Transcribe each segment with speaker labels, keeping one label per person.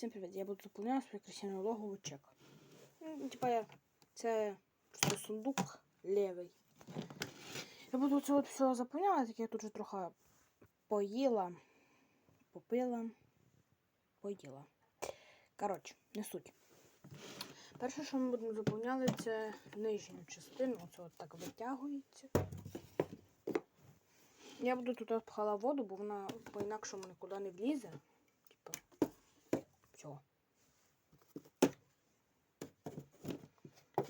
Speaker 1: Всім привіт! Я буду заповняти свій красивий логовий чек. Ну, типа я це сундук лівий. Я буду це от все заповняти, так я тут вже трохи поїла, попила, поїла. Коротше, не суть. Перше, що ми будемо заповняти, це нижню частину. Оце от так витягується. Я буду тут пхала воду, бо вона по-інакшому нікуди не влізе. Типа, все.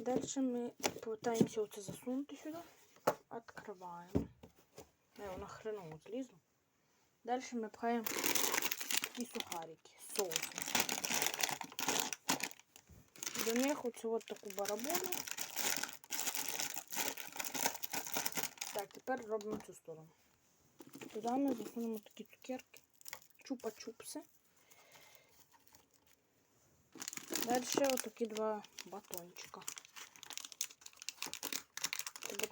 Speaker 1: Дальше ми пытаемся оце засунути сюди. Открываем. Не, вона хреново злізла. Дальше ми пхаємо і сухарики соусом. До них оцю от таку бараболю. Так, тепер робимо цю сторону. Туди ми засунемо такі цукерки. Чупа-чупси. Далі отакі два батончика.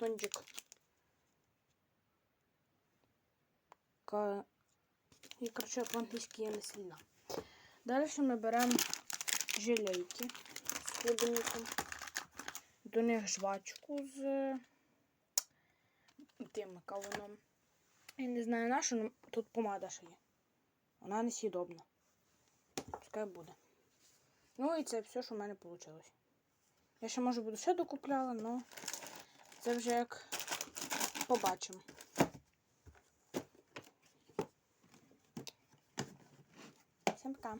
Speaker 1: Батончик. І, коротше, по-англійськи я не сильна. Далі ми беремо жилейки з клубником. До них жвачку з тим кавуном. Я не знаю на що, але тут помада ще є. Вона несъєдобна. Пускай буде. Ну і це все, що в мене вийшло. Я ще може буду ще докупляла, але це вже як побачимо. Всім пока.